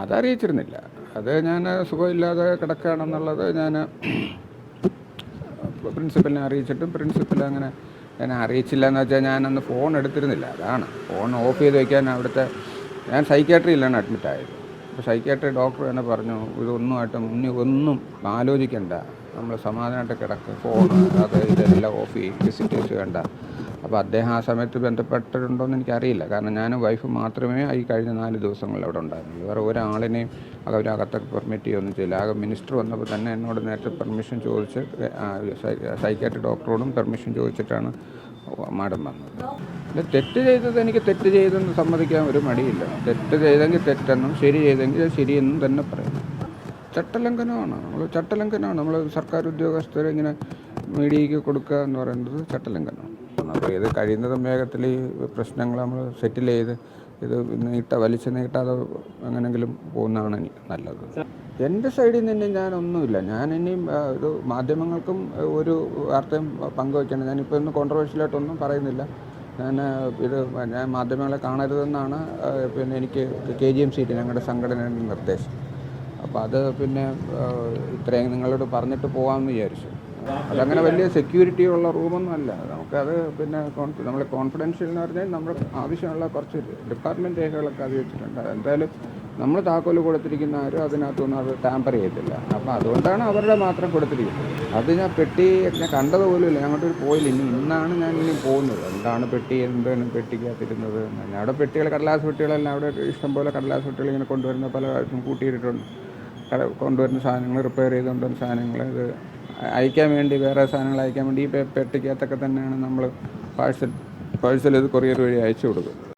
അതറിയിച്ചിരുന്നില്ല. അത് ഞാൻ സുഖമില്ലാതെ കിടക്കുകയാണെന്നുള്ളത് ഞാൻ പ്രിൻസിപ്പലിനെ അറിയിച്ചിട്ടും പ്രിൻസിപ്പൽ അങ്ങനെ എന്നെ അറിയിച്ചില്ല എന്ന് വെച്ചാൽ ഞാനന്ന് ഫോൺ എടുത്തിരുന്നില്ല. അതാണ്. ഫോൺ ഓഫ് ചെയ്ത് വയ്ക്കാൻ അവിടുത്തെ ഞാൻ സൈക്യാട്രിയിലാണ് അഡ്മിറ്റായത് അപ്പോൾ സൈക്യാട്രി ഡോക്ടർ തന്നെ പറഞ്ഞു ഇതൊന്നുമായിട്ടും ഇനി ഒന്നും ആലോചിക്കണ്ട. നമ്മൾ സമാധാനമായിട്ട് കിടക്കുക ഫോൺ അത് ഇതെല്ലാം ഓഫ് ചെയ്യും. വിസിറ്റേഴ്സ് വേണ്ട. അപ്പോൾ അദ്ദേഹം ആ സമയത്ത് ബന്ധപ്പെട്ടിട്ടുണ്ടോയെന്ന് എനിക്കറിയില്ല. കാരണം ഞാൻ വൈഫ് മാത്രമേ ഈ കഴിഞ്ഞ നാല് ദിവസങ്ങളിൽ അവിടെ ഉണ്ടായിരുന്നുള്ളൂ. വേറെ ഒരാളിനെയും അവരകത്തൊക്കെ പെർമിറ്റ് ചെയ്യുകയൊന്നും ചെയ്യില്ല ആകെ മിനിസ്റ്റർ വന്നപ്പോൾ തന്നെ എന്നോട് നേരത്തെ പെർമിഷൻ ചോദിച്ച് സൈക്കാട്രി ഡോക്ടറോടും പെർമിഷൻ ചോദിച്ചിട്ടാണ് മാഡം വന്നത്. പിന്നെ തെറ്റ് ചെയ്തത് എനിക്ക് തെറ്റ് ചെയ്തെന്ന് സമ്മതിക്കാൻ ഒരു മടിയില്ല. തെറ്റ് ചെയ്തെങ്കിൽ തെറ്റെന്നും ശരി ചെയ്തെങ്കിൽ ശരിയെന്നും തന്നെ പറയും ചട്ടലംഘനമാണ്. നമ്മൾ ചട്ടലംഘനമാണ്. നമ്മൾ സർക്കാർ ഉദ്യോഗസ്ഥരെ ഇങ്ങനെ മീഡിയയ്ക്ക് കൊടുക്കുക എന്ന് പറയുന്നത് ചട്ടലംഘനമാണ്. അപ്പോൾ ഇത് കഴിയുന്നതും വേഗത്തിൽ ഈ പ്രശ്നങ്ങൾ നമ്മൾ സെറ്റിൽ ചെയ്ത് ഇത് നീട്ട വലിച്ചു നീട്ടാതെ എങ്ങനെങ്കിലും പോകുന്നതാണ് നല്ലത്. എന്റെ സൈഡിൽ നിന്ന് ഞാൻ ഞാനൊന്നുമില്ല ഞാൻ ഇനിയും ഇത് മാധ്യമങ്ങൾക്കും ഒരു വാർത്തയും പങ്കുവയ്ക്കണം ഞാനിപ്പോൾ ഇന്ന് കോൺട്രവേഴ്ഷ്യലായിട്ടൊന്നും പറയുന്നില്ല. ഞാൻ ഇത് ഞാൻ മാധ്യമങ്ങളെ കാണരുതെന്നാണ് പിന്നെ എനിക്ക് കെ ജി എം സീറ്റ് ഞങ്ങളുടെ സംഘടനയുടെ നിർദ്ദേശം. അപ്പോൾ അത് പിന്നെ ഇത്രയും നിങ്ങളോട് പറഞ്ഞിട്ട് പോകാമെന്ന് വിചാരിച്ചു. അതങ്ങനെ വലിയ സെക്യൂരിറ്റി ഉള്ള റൂമൊന്നും അല്ല നമുക്കത് പിന്നെ നമ്മൾ കോൺഫിഡൻഷ്യൽ എന്ന് പറഞ്ഞാൽ നമ്മൾ ആവശ്യമുള്ള കുറച്ച് ഡിപ്പാർട്ട്മെന്റ് രേഖകളൊക്കെ അത് വെച്ചിട്ടുണ്ട്. എന്തായാലും നമ്മൾ താക്കോൽ കൊടുത്തിരിക്കുന്ന ആരും അതിനകത്തൊന്നും അത് ടാമ്പർ ചെയ്തില്ല അപ്പോൾ അതുകൊണ്ടാണ് അവരുടെ മാത്രം കൊടുത്തിരിക്കുന്നത്. അത് ഞാൻ പെട്ടി ഞാൻ കണ്ടതുപോലും ഇല്ല അങ്ങോട്ട് പോയില്ല. ഇനി ഇന്നാണ് ഞാൻ ഇനി പോകുന്നത്. എന്താണ് പെട്ടി? എന്താണ് പെട്ടിക്കകത്തിരുന്നത്. ഞാൻ അവിടെ പെട്ടികൾ കടലാസ് പെട്ടികളെല്ലാം അവിടെ ഇഷ്ടംപോലെ കടലാസ് പെട്ടികൾ ഇങ്ങനെ കൊണ്ടുവരുന്ന പല പ്രാവശ്യം കൂട്ടിയിട്ടിട്ടുണ്ട് കൊണ്ടുവരുന്ന സാധനങ്ങൾ റിപ്പയർ ചെയ്തുകൊണ്ടുവരുന്ന സാധനങ്ങൾ ഇത് അയക്കാൻ വേണ്ടി വേറെ സാധനങ്ങൾ അയക്കാൻ വേണ്ടി ഈ പെട്ടിക്കകത്തൊക്കെ തന്നെയാണ് നമ്മൾ പാഴ്സൽ പാഴ്സൽ ഇത് കൊറിയർ വഴി അയച്ചു കൊടുക്കുന്നത്.